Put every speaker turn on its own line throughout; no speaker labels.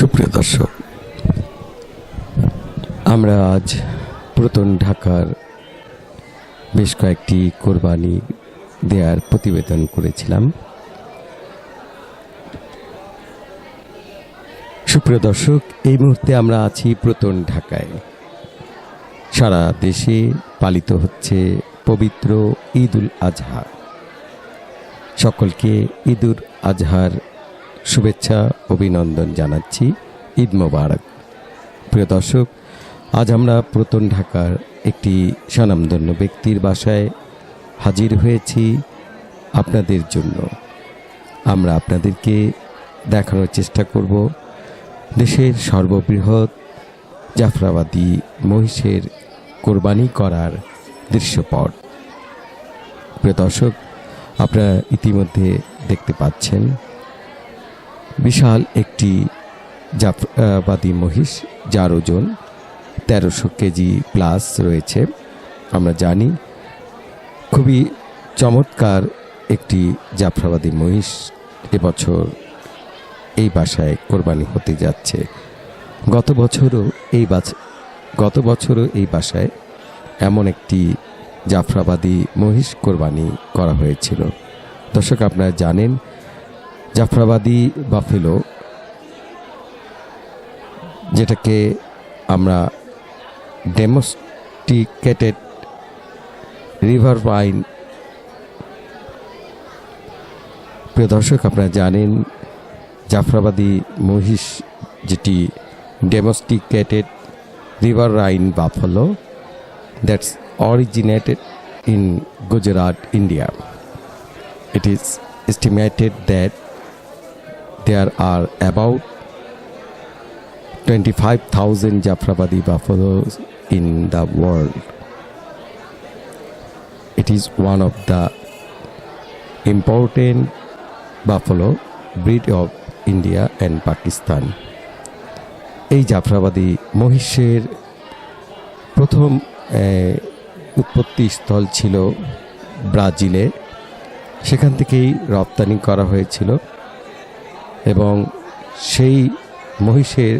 সুপ্রিয় দর্শক, আমরা আজ পুরাতন ঢাকার বেশ কয়েকটি কোরবানি দেওয়ার প্রতিবেদন করেছিলাম। সুপ্রিয় দর্শক, এই মুহূর্তে আমরা আছি পুরাতন ঢাকায়। সারা দেশে পালিত হচ্ছে পবিত্র ঈদ উল আজহা। সকলকে ঈদুল আজহার শুভেচ্ছা, অভিনন্দন জানাচ্ছি। ঈদ মোবারক। প্রিয় দর্শক, আজ আমরা প্রতন ঢাকার একটি স্বনামধন্য ব্যক্তির বাসায় হাজির হয়েছি আপনাদের জন্য। আমরা আপনাদেরকে দেখানোর চেষ্টা করব দেশের সর্ববৃহৎ জাফরাবাদী মহিষের কোরবানি করার দৃশ্যপট। প্রিয় দর্শক, আপনারা ইতিমধ্যে দেখতে পাচ্ছেন বিশাল একটি জাফরাবাদী মহিষ, যার ওজন তেরোশো কেজি প্লাস রয়েছে। আমরা জানি খুবই চমৎকার একটি জাফরাবাদী মহিষ এবছর এই বাসায় কোরবানি হতে যাচ্ছে। গত বছরও এই গত বছরও এই বাসায় এমন একটি জাফরাবাদী মহিষ কোরবানি করা হয়েছিল। দর্শক, আপনারা জানেন জাফরাবাদী বাফেলো, যেটাকে আমরা ডেমোস্টিকেটেড রিভার ওয়াইন প্রিয় দর্শক, আপনারা জানেন জাফরাবাদী মহিষ যেটি domesticated riverine buffalo that's originated in Gujarat India it is estimated that there are about 25,000 Jafrabadi buffaloes in the world. It is one of the important buffalo breed of India and Pakistan. এই জাফরাবাদী মহিষের প্রথম উৎপত্তি স্থল ছিল ব্রাজিলে সেখান থেকেই রপ্তানি করা হয়েছিল এবং সেই মহিষের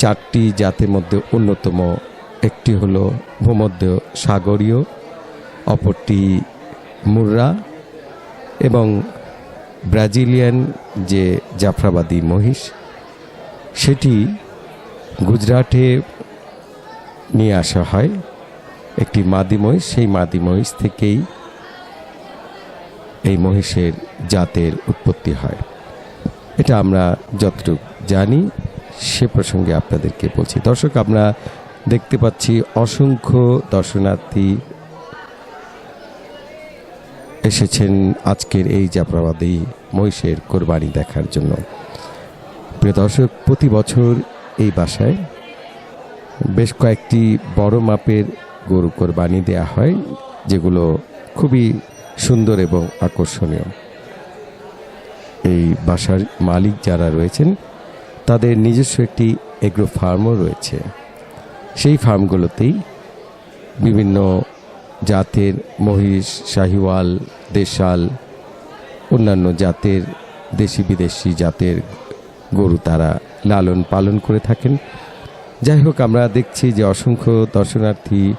চারটি জাতের মধ্যে অন্যতম একটি হলো ভূমধ্য সাগরীয়, অপরটি মুর্রা এবং ব্রাজিলিয়ান যে জাফরাবাদী মহিষ, সেটি গুজরাটে নিয়ে আসা হয়। একটি মাদি মহিষ, সেই মাদি মহিষ থেকেই এই মহিষের জাতের উৎপত্তি হয়। এটা আমরা যতটুকু জানি, সে প্রসঙ্গে আপনাদেরকে বলছি। দর্শক, আমরা দেখতে পাচ্ছি অসংখ্য দর্শনার্থী এসেছেন আজকের এই জাফরাবাদী মহিষের কোরবানি দেখার জন্য। প্রিয় দর্শক, প্রতি বছর এই বাসায় বেশ কয়েকটি বড় মাপের গরু কোরবানি দেয়া হয়, যেগুলো খুবই সুন্দর এবং আকর্ষণীয়। এই বাসার মালিক যারা রয়েছেন, তাদের নিজস্ব একটি এগ্রো ফার্মও রয়েছে। সেই ফার্মগুলোতেই বিভিন্ন জাতের মহিষ, শাহিওয়াল, দেশাল, অন্যান্য জাতের দেশি বিদেশি জাতের গরু তারা লালন পালন করে থাকেন। যাই হোক, আমরা দেখছি যে অসংখ্য দর্শনার্থী,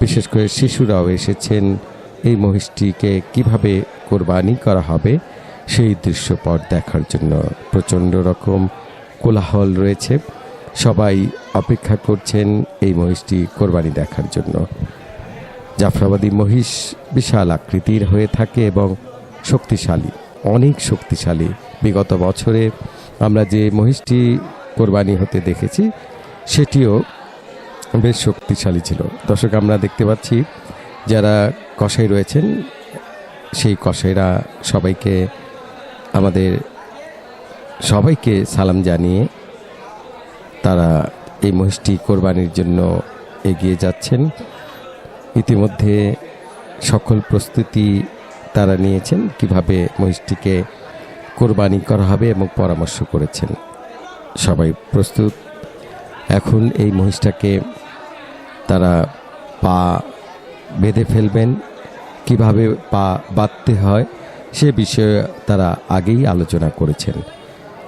বিশেষ করে শিশুরাও এসেছেন এই মহিষটিকে কীভাবে কোরবানি করা হবে। সেই দৃশ্যপট দেখার জন্য প্রচণ্ড রকম কোলাহল রয়েছে। সবাই অপেক্ষা করছেন এই মহিষটি কোরবানি দেখার জন্য। জাফরাবাদী মহিষ বিশাল আকৃতির হয়ে থাকে এবং শক্তিশালী, অনেক শক্তিশালী। বিগত বছরে আমরা যে মহিষটি কোরবানি হতে দেখেছি, সেটিও বেশ শক্তিশালী ছিল। দর্শক, আমরা দেখতে পাচ্ছি, যারা কসাই রয়েছেন, সেই কসাইরা সবাইকে আমাদের সবাইকে সালাম জানিয়ে তারা এই মহিষটি কোরবানির জন্য এগিয়ে যাচ্ছেন। ইতিমধ্যে সকল প্রস্তুতি তারা নিয়েছেন, কীভাবে মহিষটিকে কোরবানি করা হবে এবং পরামর্শ করেছেন। সবাই প্রস্তুত। এখন এই মহিষটাকে তারা পা বেঁধে ফেলবেন। কীভাবে পা বাঁধতে হয় সে বিষয়ে তারা আগেই আলোচনা করেছেন।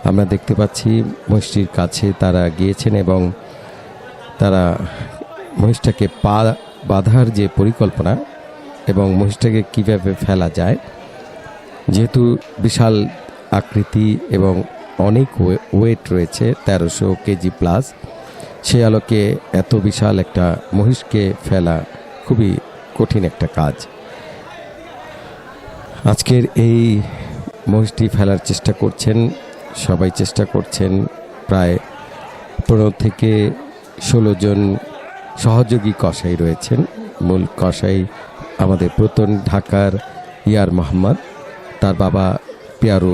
আমরা দেখতে পাচ্ছি মহিষটির কাছে তারা গিয়েছেন এবং তারা মহিষটাকে পা বাঁধার যে পরিকল্পনা এবং মহিষটাকে কীভাবে ফেলা যায়, যেহেতু বিশাল আকৃতি এবং অনেক ওয়ে- ওয়েট রয়েছে, তেরোশো কেজি প্লাস, সে আলোকে এত বিশাল একটা মহিষকে ফেলা খুবই কঠিন একটা কাজ। আজকের এই মহিষটি ফেলার চেষ্টা করছেন, সবাই চেষ্টা করছেন, প্রায় পনেরো থেকে ষোলো জন সহযোগী কসাই রয়েছেন। মূল কসাই আমাদের প্রতন ঢাকার ইয়ার মোহাম্মদ, তার বাবা পিয়ারু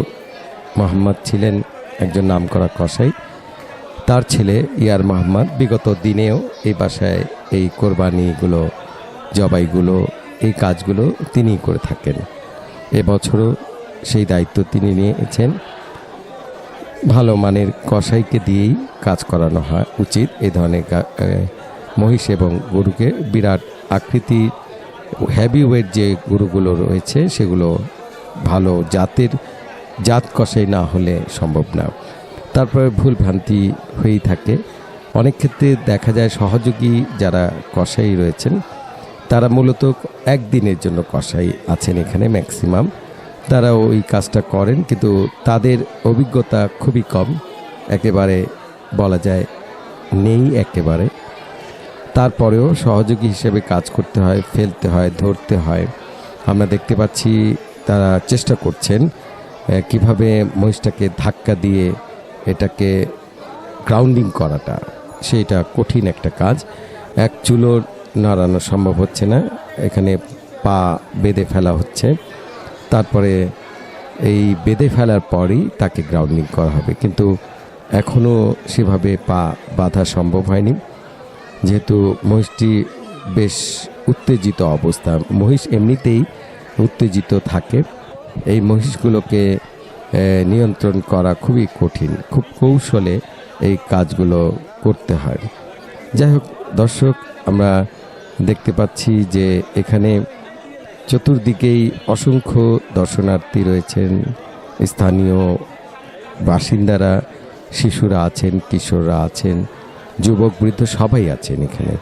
মোহাম্মদ ছিলেন একজন নামকরা কসাই। তার ছেলে ইয়ার মোহাম্মদ, বিগত দিনেও এই বাসায় এই কোরবানিগুলো, জবাইগুলো, এই কাজগুলো তিনিই করে থাকেন। এবছরও সেই দায়িত্ব তিনি নিয়েছেন। ভালো মানের কসাইকে দিয়েই কাজ করানো হয় উচিত এই ধরনের মহিষ এবং গরুকে। বিরাট আকৃতি হ্যাভি ওয়েট যে গরুগুলো রয়েছে, সেগুলো ভালো জাতের, জাত কষাই না হলে সম্ভব না। তারপরে ভুল ভ্রান্তি হয়েই থাকে। অনেক ক্ষেত্রে দেখা যায় সহযোগী যারা কসাই রয়েছেন তারা মূলত একদিনের জন্য কসাই আছেন এখানে ম্যাক্সিমাম। তারা ওই কাজটা করেন, কিন্তু তাদের অভিজ্ঞতা খুবই কম। একেবারে বলা যায় নেই একেবারে। তারপরেও সহযোগী হিসেবে কাজ করতে হয়, ফেলতে হয়, ধরতে হয়। আমরা দেখতে পাচ্ছি তারা চেষ্টা করছেন কীভাবে মহিষটাকে ধাক্কা দিয়ে এটাকে গ্রাউন্ডিং করাটা। সেইটা কঠিন একটা কাজ। এক চুলো নাড়ানো সম্ভব হচ্ছে না। এখানে পা বেঁধে ফেলা হচ্ছে। তারপরে এই বেঁধে ফেলার পরই তাকে গ্রাউন্ডিং করা হবে। কিন্তু এখনও সেভাবে পা বাঁধা সম্ভব হয়নি। যেহেতু মহিষটি বেশ উত্তেজিত অবস্থা। মহিষ এমনিতেই উত্তেজিত থাকে। এই মহিষগুলোকে নিয়ন্ত্রণ করা খুবই কঠিন। খুব কৌশলে এই কাজগুলো করতে হয়। যাই হোক, দর্শক, আমরা দেখতে পাচ্ছি যে এখানে চতুর্দিকেই অসংখ্য দর্শনার্থী রয়েছেন। স্থানীয় বাসিন্দারা, শিশুরা আছেন, কিশোররা আছেন, যুবক, বৃদ্ধ সবাই আছেন এখানে।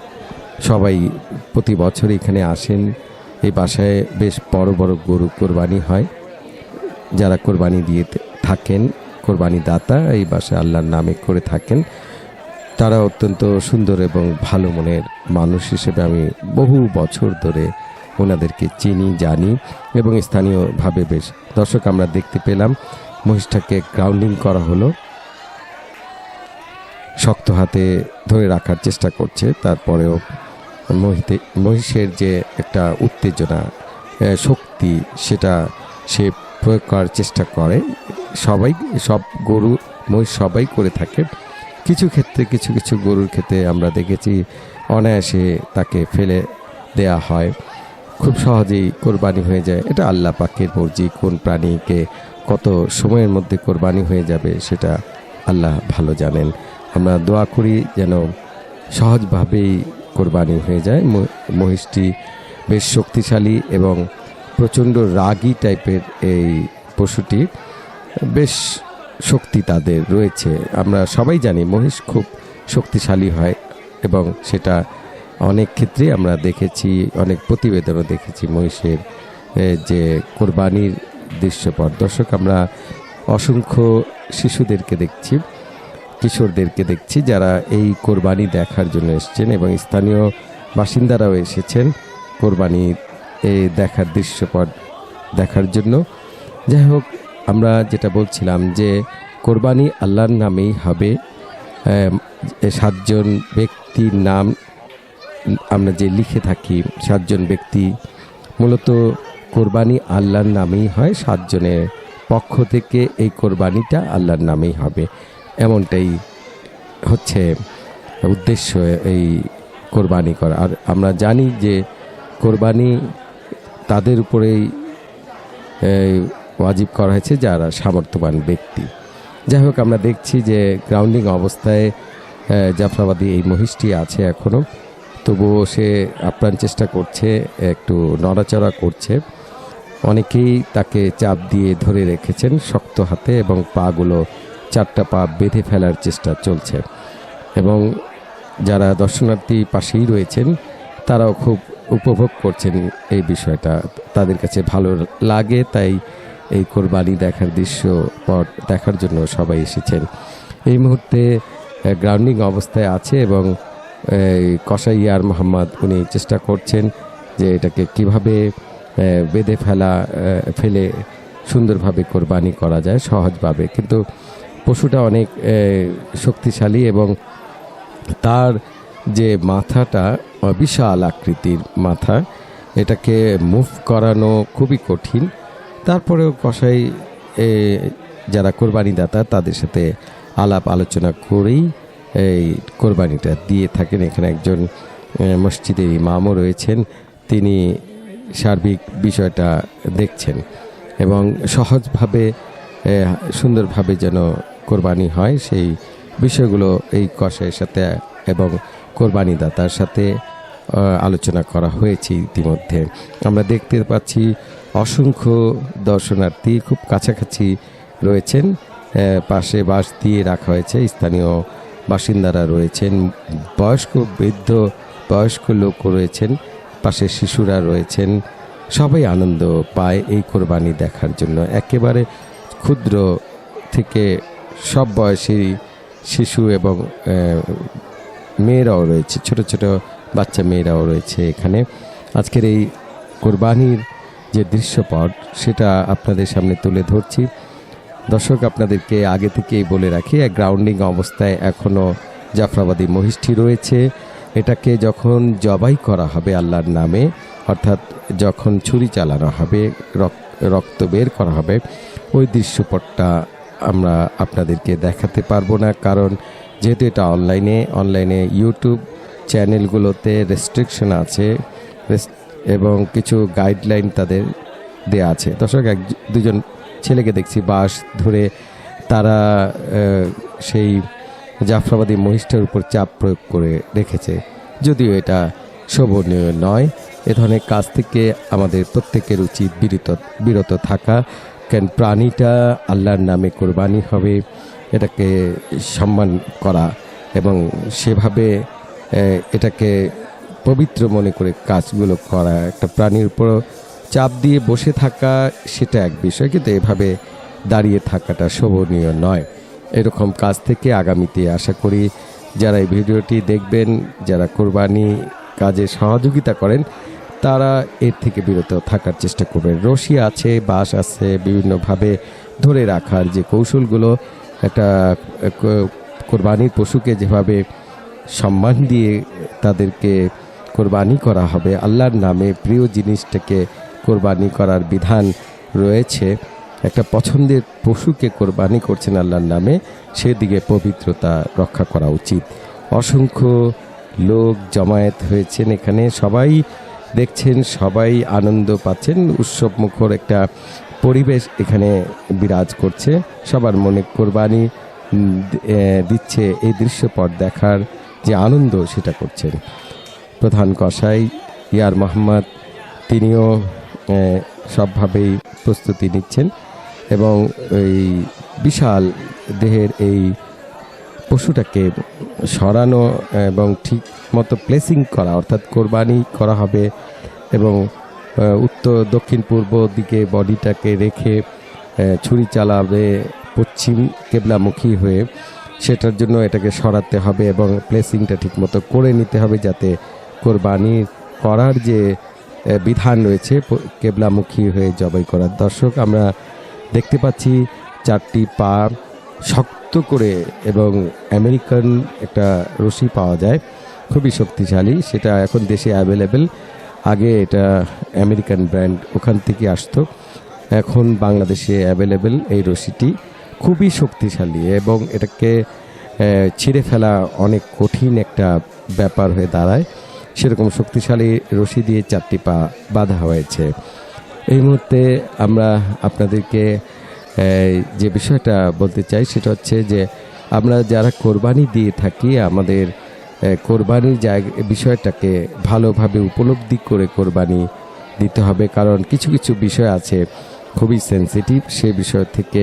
সবাই প্রতি বছর এখানে আসেন। এই বাসায় বেশ বড় বড় গরু কোরবানি হয়। যারা কোরবানি দিয়ে থাকেন কোরবানি দাতা এই বাসায় আল্লাহর নামে করে থাকেন। তারা অত্যন্ত সুন্দর এবং ভালো মনের মানুষ হিসেবে আমি বহু বছর ধরে ওনাদেরকে চিনি, জানি এবং স্থানীয়ভাবে বেশ দর্শক আমরা দেখতে পেলাম। মহিষটাকে গ্রাউন্ডিং করা হলো। শক্ত হাতে ধরে রাখার চেষ্টা করছে, তারপরেও মহিতে, মহিষের যে একটা উত্তেজনা শক্তি, সেটা সে প্রয়োগ করার চেষ্টা করে। সবাই, সব গরু, মহিষ সবাই করে থাকে। কিছু ক্ষেত্রে, কিছু কিছু গরুর ক্ষেত্রে আমরা দেখেছি অনায়াসে তাকে ফেলে দেয়া হয়। খুব সহজেই কোরবানি হয়ে যায়। এটা আল্লাহ পাকের মর্জি, কোন প্রাণীকে কত সময়ের মধ্যে কোরবানি হয়ে যাবে সেটা আল্লাহ ভালো জানেন। আমরা দোয়া করি যেন সহজভাবেই কোরবানি হয়ে যায়। মহিষটি বেশ শক্তিশালী এবং প্রচণ্ড রাগী টাইপের এই পশুটি। বেশ শক্তি তাদের রয়েছে। আমরা সবাই জানি মহিষ খুব শক্তিশালী হয় এবং সেটা অনেক ক্ষেত্রে আমরা দেখেছি, অনেক প্রতিবেদনও দেখেছি মহিষের যে কোরবানির দৃশ্যপট। দর্শক, আমরা অসংখ্য শিশুদেরকে দেখছি, কিশোরদেরকে দেখছি যারা এই কোরবানি দেখার জন্য এসেছেন এবং স্থানীয় বাসিন্দারাও এসেছেন কোরবানি দেখার দৃশ্যপট দেখার জন্য। যাই হোক আমরা যেটা বলছিলাম যে কোরবানি আল্লাহর নামেই হবে সাতজন ব্যক্তির নাম আমরা যে লিখে থাকি, সাতজন ব্যক্তি, মূলত কোরবানি আল্লাহর নামেই হয়, সাতজনের পক্ষ থেকে এই কোরবানিটা আল্লাহর নামেই হবে। এমনটাই হচ্ছে উদ্দেশ্য এই কোরবানি করা। আর আমরা জানি যে কোরবানি তাদের উপরেই ওয়াজিব করা হয়েছে যারা সামর্থ্যবান ব্যক্তি। যাই হোক, আমরা দেখছি যে গ্রাউন্ডিং অবস্থায় জাফরাবাদী এই মহিষটি আছে এখনও তবুও সে আপ্রাণ চেষ্টা করছে, একটু নড়াচড়া করছে। অনেকেই তাকে চাপ দিয়ে ধরে রেখেছেন শক্ত হাতে এবং পাগুলো চারটা পা বেঁধে ফেলার চেষ্টা চলছে। এবং যারা দর্শনার্থী পাশেই রয়েছেন, তারাও খুব উপভোগ করছেন এই বিষয়টা। তাদের কাছে ভালো লাগে, তাই এই কোরবানি দেখার দৃশ্য পট দেখার জন্য সবাই এসেছেন। এই মুহূর্তে গ্রাউন্ডিং অবস্থায় আছে এবং কসাইয়ার মোহাম্মদ উনি চেষ্টা করছেন যে এটাকে কীভাবে বেঁধে ফেলা ফেলে সুন্দরভাবে কোরবানি করা যায় সহজভাবে। কিন্তু পশুটা অনেক শক্তিশালী এবং তার যে মাথাটা বিশাল আকৃতির মাথা, এটাকে মুভ করানো খুবই কঠিন। তারপরেও কসাই যারা কোরবানিদাতা, তাদের সাথে আলাপ আলোচনা করেই এই কোরবানিটা দিয়ে থাকেন। এখানে একজন মসজিদের ইমামও রয়েছেন। তিনি সার্বিক বিষয়টা দেখছেন এবং সহজভাবে সুন্দরভাবে যেন কোরবানি হয়, সেই বিষয়গুলো এই কষাইয়ের সাথে এবং কোরবানিদাতার সাথে আলোচনা করা হয়েছে ইতিমধ্যে। আমরা দেখতে পাচ্ছি অসংখ্য দর্শনার্থী খুব কাছাকাছি রয়েছেন। পাশে বাঁশ দিয়ে রাখা হয়েছে। স্থানীয় বাসিন্দারা রয়েছেন। বয়স্ক বৃদ্ধ, বয়স্ক লোক রয়েছেন। পাশে শিশুরা রয়েছেন। সবাই আনন্দ পায় এই কোরবানি দেখার জন্য। একেবারে ক্ষুদ্র থেকে সব বয়সী শিশু এবং মেয়েরাও রয়েছে। ছোট ছোট বাচ্চা মেয়েরাও রয়েছে এখানে। আজকের এই কোরবানির যে দৃশ্যপট, সেটা আপনাদের সামনে তুলে ধরছি। দর্শক, আপনাদেরকে আগে থেকেই বলে রাখি, এক গ্রাউন্ডিং অবস্থায় এখনও জাফরাবাদী মহিষ্ঠি রয়েছে। এটাকে যখন জবাই করা হবে আল্লাহর নামে, অর্থাৎ যখন ছুরি চালানো হবে রক- রক্ত বের করা হবে, ওই দৃশ্যপটটা আমরা আপনাদেরকে দেখাতে পারব না। কারণ যেহেতু এটা অনলাইনে অনলাইনে ইউটিউব চ্যানেলগুলোতে রেস্ট্রিকশন আছে এবং কিছু গাইডলাইন তাদের দেয়া আছে। দর্শক, এক দুজন ছেলেকে দেখছি বাস ধরে তারা সেই জাফরাবাদী মহিষটার উপর চাপ প্রয়োগ করে রেখেছে। যদিও এটা শোভনীয় নয়, এ ধরনের কাজ থেকে আমাদের প্রত্যেকের উচিত বিরত বিরত থাকা কেন প্রাণীটা আল্লাহর নামে কোরবানি হবে, এটাকে সম্মান করা এবং সেভাবে এটাকে পবিত্র মনে করে কাজগুলো করা একটা প্রাণীর উপর চাপ দিয়ে বসে থাকা সেটা এক বিষয়, কিন্তু এভাবে দাঁড়িয়ে থাকাটা শোভনীয় নয়। এরকম কাজ থেকে আগামীতে আশা করি যারা এই ভিডিওটি দেখবেন, যারা কোরবানি কাজে সহযোগিতা করেন, তারা এর থেকে বিরত থাকার চেষ্টা করবেন। রশি আছে, বাঁশ আছে, বিভিন্নভাবে ধরে রাখার যে কৌশলগুলো, একটা কোরবানির পশুকে যেভাবে সম্মান দিয়ে তাদেরকে কোরবানি করা হবে। আল্লাহর নামে প্রিয় জিনিসটাকে কোরবানি করার বিধান রয়েছে। একটা পছন্দের পশুকে কোরবানি করছেন আল্লাহর নামে, সেদিকে পবিত্রতা রক্ষা করা উচিত। অসংখ্য লোক জমায়েত হয়েছেন এখানে, সবাই দেখছেন, সবাই আনন্দ পাচ্ছেন। উৎসব মুখর একটা পরিবেশ এখানে বিরাজ করছে। সবার মনে কোরবানি দিচ্ছে। এই দৃশ্যপট দেখার যে আনন্দ সেটা করছেন। প্রধান কসাই, ইয়ার মোহাম্মদ, তিনিও সবভাবেই প্রস্তুতি নিচ্ছেন এবং এই বিশাল দেহের এই পশুটাকে সরানো এবং ঠিক মতো প্লেসিং করা, অর্থাৎ কোরবানি করা হবে এবং উত্তর, দক্ষিণ, পূর্ব দিকে বডিটাকে রেখে ছুরি চালাবে পশ্চিম কেবলামুখী হয়ে সেটার জন্য এটাকে সরাতে হবে এবং প্লেসিংটা ঠিকমতো করে নিতে হবে যাতে কোরবানি করার যে বিধান রয়েছে কেবলামুখী হয়ে জবাই করার। দর্শক, আমরা দেখতে পাচ্ছি চারটি পা শক্ত করে এবং আমেরিকান একটা রশি পাওয়া যায়। খুবই শক্তিশালী, সেটা এখন দেশে অ্যাভেলেবেল আগে এটা আমেরিকান ব্র্যান্ড ওখান থেকে আসতো। এখন বাংলাদেশে অ্যাভেলেবেল এই রশিটি। খুবই শক্তিশালী এবং এটাকে ছিঁড়ে ফেলা অনেক কঠিন একটা ব্যাপার হয়ে দাঁড়ায়। সেরকম শক্তিশালী রশি দিয়ে চারটি পা বাঁধা হয়েছে। এই মুহূর্তে আমরা আপনাদেরকে যে বিষয়টা বলতে চাই সেটা হচ্ছে যে, আমরা যারা কোরবানি দিয়ে থাকি, আমাদের কোরবানির জায়গা, বিষয়টাকে ভালোভাবে উপলব্ধি করে কোরবানি দিতে হবে। কারণ কিছু কিছু বিষয় আছে খুবই সেন্সিটিভ, সে বিষয় থেকে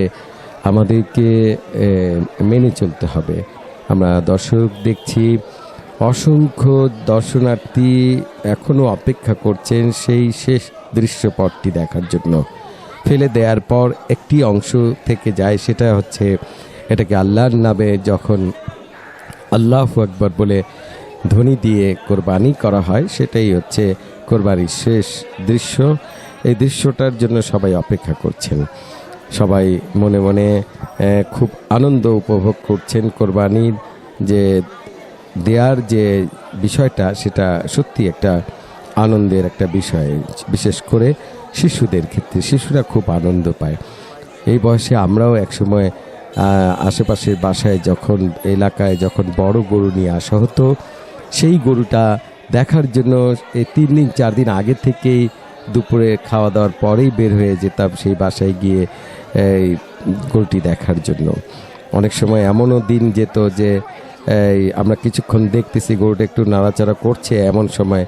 আমাদেরকে মেনে চলতে হবে। আমরা দর্শক দেখছি, অসংখ্য দর্শনার্থী এখনও অপেক্ষা করছেন সেই শেষ দৃশ্যপটটি দেখার জন্য। ফেলে দেওয়ার পর একটি অংশ থেকে যায়, সেটা হচ্ছে এটাকে আল্লাহর নামে যখন আল্লাহ আকবর বলে ধ্বনি দিয়ে কোরবানি করা হয়, সেটাই হচ্ছে কোরবানির শেষ দৃশ্য। এই দৃশ্যটার জন্য সবাই অপেক্ষা করছেন। সবাই মনে মনে খুব আনন্দ উপভোগ করছেন কোরবানির যে দেয়ার যে বিষয়টা, সেটা সত্যি একটা আনন্দের একটা বিষয়। বিশেষ করে শিশুদের ক্ষেত্রে, শিশুরা খুব আনন্দ পায়। এই বয়সে আমরাও একসময় আশেপাশের বাসায় যখন, এলাকায় যখন বড় গরু নিয়ে আসা হতো, সেই গরুটা দেখার জন্য এই তিন দিন, চার দিন আগে থেকেই দুপুরে খাওয়া দাওয়ার পরেই বের হয়ে যেতাম সেই বাসায় গিয়ে এই গরুটি দেখার জন্য। অনেক সময় এমনও দিন যেত যে, এই আমরা কিছুক্ষণ দেখতেছি গরুটা একটু নাড়াচাড়া করছে, এমন সময়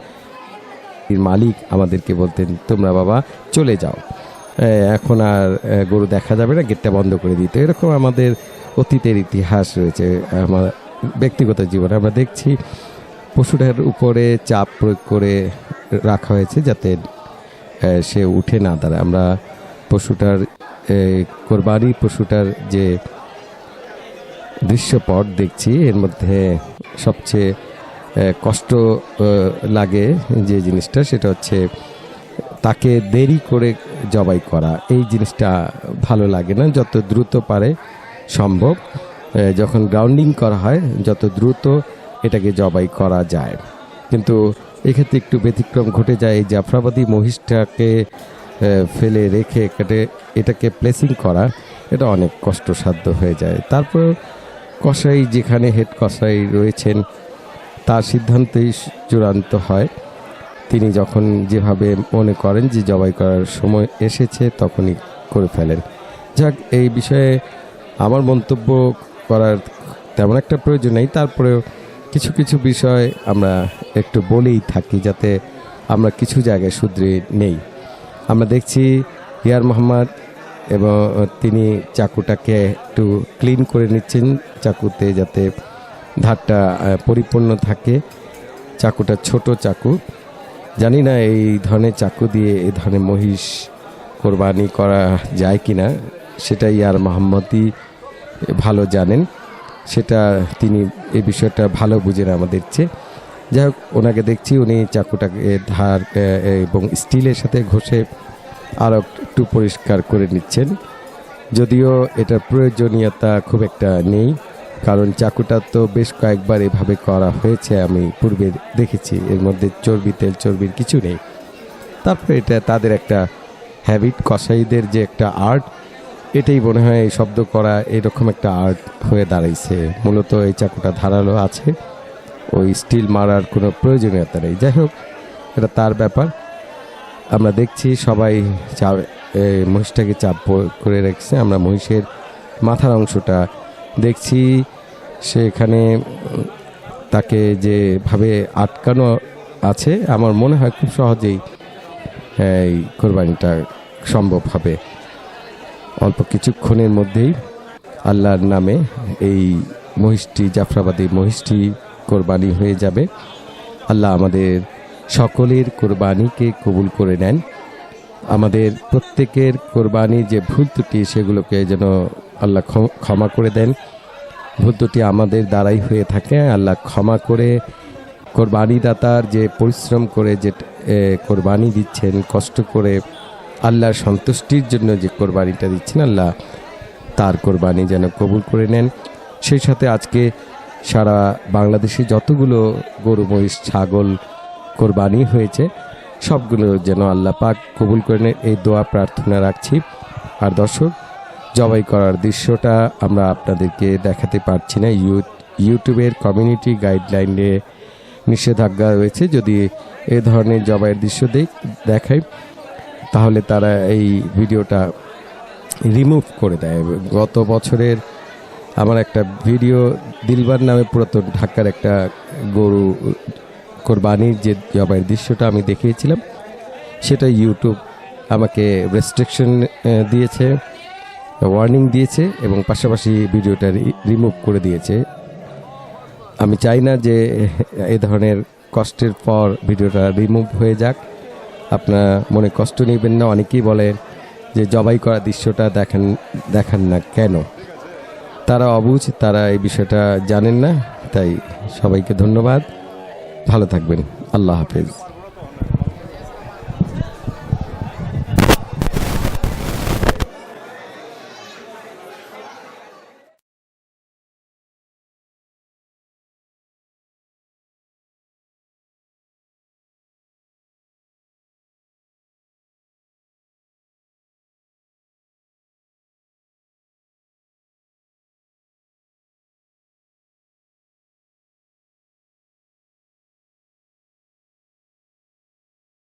মালিক আমাদেরকে বলতেন, তোমরা বাবা চলে যাও। এখন আর গরু দেখা যাবে না, গেটটা বন্ধ করে দিতে। এরকম আমাদের অতীতের ইতিহাস রয়েছে। আমার ব্যক্তিগত জীবনে আমরা দেখছি, পশুটার উপরে চাপ প্রয়োগ করে রাখা হয়েছে যাতে সে উঠে না দাঁড়ায়। আমরা পশুটার কোরবানি পশুটার যে দৃশ্যপট দেখছি, এর মধ্যে সবচেয়ে কষ্ট লাগে যে জিনিসটা সেটা হচ্ছে তাকে দেরি করে জবাই করা। এই জিনিসটা ভালো লাগে না, যত দ্রুত পারে সম্ভব যখন গ্রাউন্ডিং করা হয়, যত দ্রুত এটাকে জবাই করা যায়। কিন্তু এক্ষেত্রে একটু ব্যতিক্রম ঘটে যায়, এই জাফরাবাদী মহিষটাকে ফেলে রেখে কেটে এটাকে প্লেসিং করা, এটা অনেক কষ্টসাধ্য হয়ে যায়। তারপর কসাই যেখানে হেড কসাই রয়েছেন, তার সিদ্ধান্তেই চূড়ান্ত হয়। তিনি যখন যেভাবে মনে করেন যে জবাই করার সময় এসেছে, তখনই করে ফেলেন। যাক, এই বিষয়ে আমার মন্তব্য করার তেমন একটা প্রয়োজন নেই। তারপরেও কিছু কিছু বিষয় আমরা একটু বলেই থাকি যাতে আমরা কিছু জায়গায় শুধরে নেই। আমরা দেখছি ইয়ার মোহাম্মদ এবং তিনি চাকুটাকে একটু ক্লিন করে নিচ্ছেন চাকুতে যাতে ধারটা পরিপূর্ণ থাকে। চাকুটা ছোট চাকু। জানি না এই ধরনের চাকু দিয়ে এই ধরনের মহিষ কোরবানি করা যায় কি না সেটাই আর মোহাম্মদই ভালো জানেন। সেটা তিনি এই বিষয়টা ভালো বুঝেন আমাদের চেয়ে। যাই হোক ওনাকে দেখছি, উনি চাকুটাকে ধার এবং স্টিলের সাথে ঘষে আরও একটু পরিষ্কার করে নিচ্ছেন। যদিও এটার প্রয়োজনীয়তা খুব একটা নেই, কারণ চাকুটা তো বেশ কয়েকবার এভাবে করা হয়েছে, আমি পূর্বে দেখেছি। এর মধ্যে চর্বি, তেল চর্বির কিছু নেই। তারপরে এটা তাদের একটা হ্যাবিট কসাইদের যে একটা আর্ট এটাই মনে হয় এই শব্দ করা এরকম একটা আর্ট হয়ে দাঁড়াইছে। মূলত এই চাকুটা ধারালো আছে। ওই স্টিল মারার কোনো প্রয়োজনীয়তা নেই। যাই হোক, এটা তার ব্যাপার। আমরা দেখছি সবাই চাপ মহিষটাকে চাপ করে রেখেছে। আমরা মহিষের মাথার অংশটা দেখছি। সেখানে তাকে যেভাবে আটকানো আছে, আমার মনে হয় খুব সহজেই এই কোরবানিটা সম্ভব হবে। অল্প কিছুক্ষণের মধ্যেই আল্লাহর নামে এই মহিষটি, জাফরাবাদী মহিষটি কোরবানি হয়ে যাবে। আল্লাহ আমাদের সকলের কোরবানিকে কবুল করে নেন। আমাদের প্রত্যেকের কোরবানি যে ভুল ত্রুটি, সেগুলোকে যেন আল্লাহ ক্ষমা করে দেন। ভুল ত্রুটি আমাদের দ্বারাই হয়ে থাকে। আল্লাহ ক্ষমা করে কোরবানিদাতার যে পরিশ্রম করে যে কোরবানি দিচ্ছেন, কষ্ট করে আল্লাহর সন্তুষ্টির জন্য যে কোরবানিটা দিচ্ছেন, আল্লাহ তার কোরবানি যেন কবুল করে নেন। সেই সাথে আজকে সারা বাংলাদেশে যতগুলো গরু, মহিষ, ছাগল কোরবানি হয়েছে, সবগুলো যেন আল্লাহ পাক কবুল করে এই দোয়া প্রার্থনা রাখছি। আর দর্শক, জবাই করার দৃশ্যটা আমরা আপনাদেরকে দেখাতে পারছি না। ইউ, ইউটিউবের কমিউনিটি গাইডলাইনে নিষেধাজ্ঞা রয়েছে। যদি এ ধরনের জবাইয়ের দৃশ্য দেখ- দেখাই, তাহলে তারা এই ভিডিওটা রিমুভ করে দেয়। গত বছরের আমার একটা ভিডিও দিলবার নামে পুরাতন ঢাকার একটা গরু কোরবানির যে জবাইয়ের দৃশ্যটা আমি দেখিয়েছিলাম, সেটা ইউটিউব আমাকে রেস্ট্রিকশন দিয়েছে ওয়ার্নিং দিয়েছে এবং পাশাপাশি ভিডিওটা রিমুভ করে দিয়েছে। আমি চাই না যে এ ধরনের কষ্টের পর ভিডিওটা রিমুভ হয়ে যাক। আপনার মনে কষ্ট নেবেন না, অনেকেই বলেন যে জবাই করা দৃশ্যটা দেখেন, দেখান না কেন? তারা অবুঝ তারা এই বিষয়টা জানেন না তাই সবাইকে ধন্যবাদ। ভালো থাকবেন। আল্লাহ হাফেজ।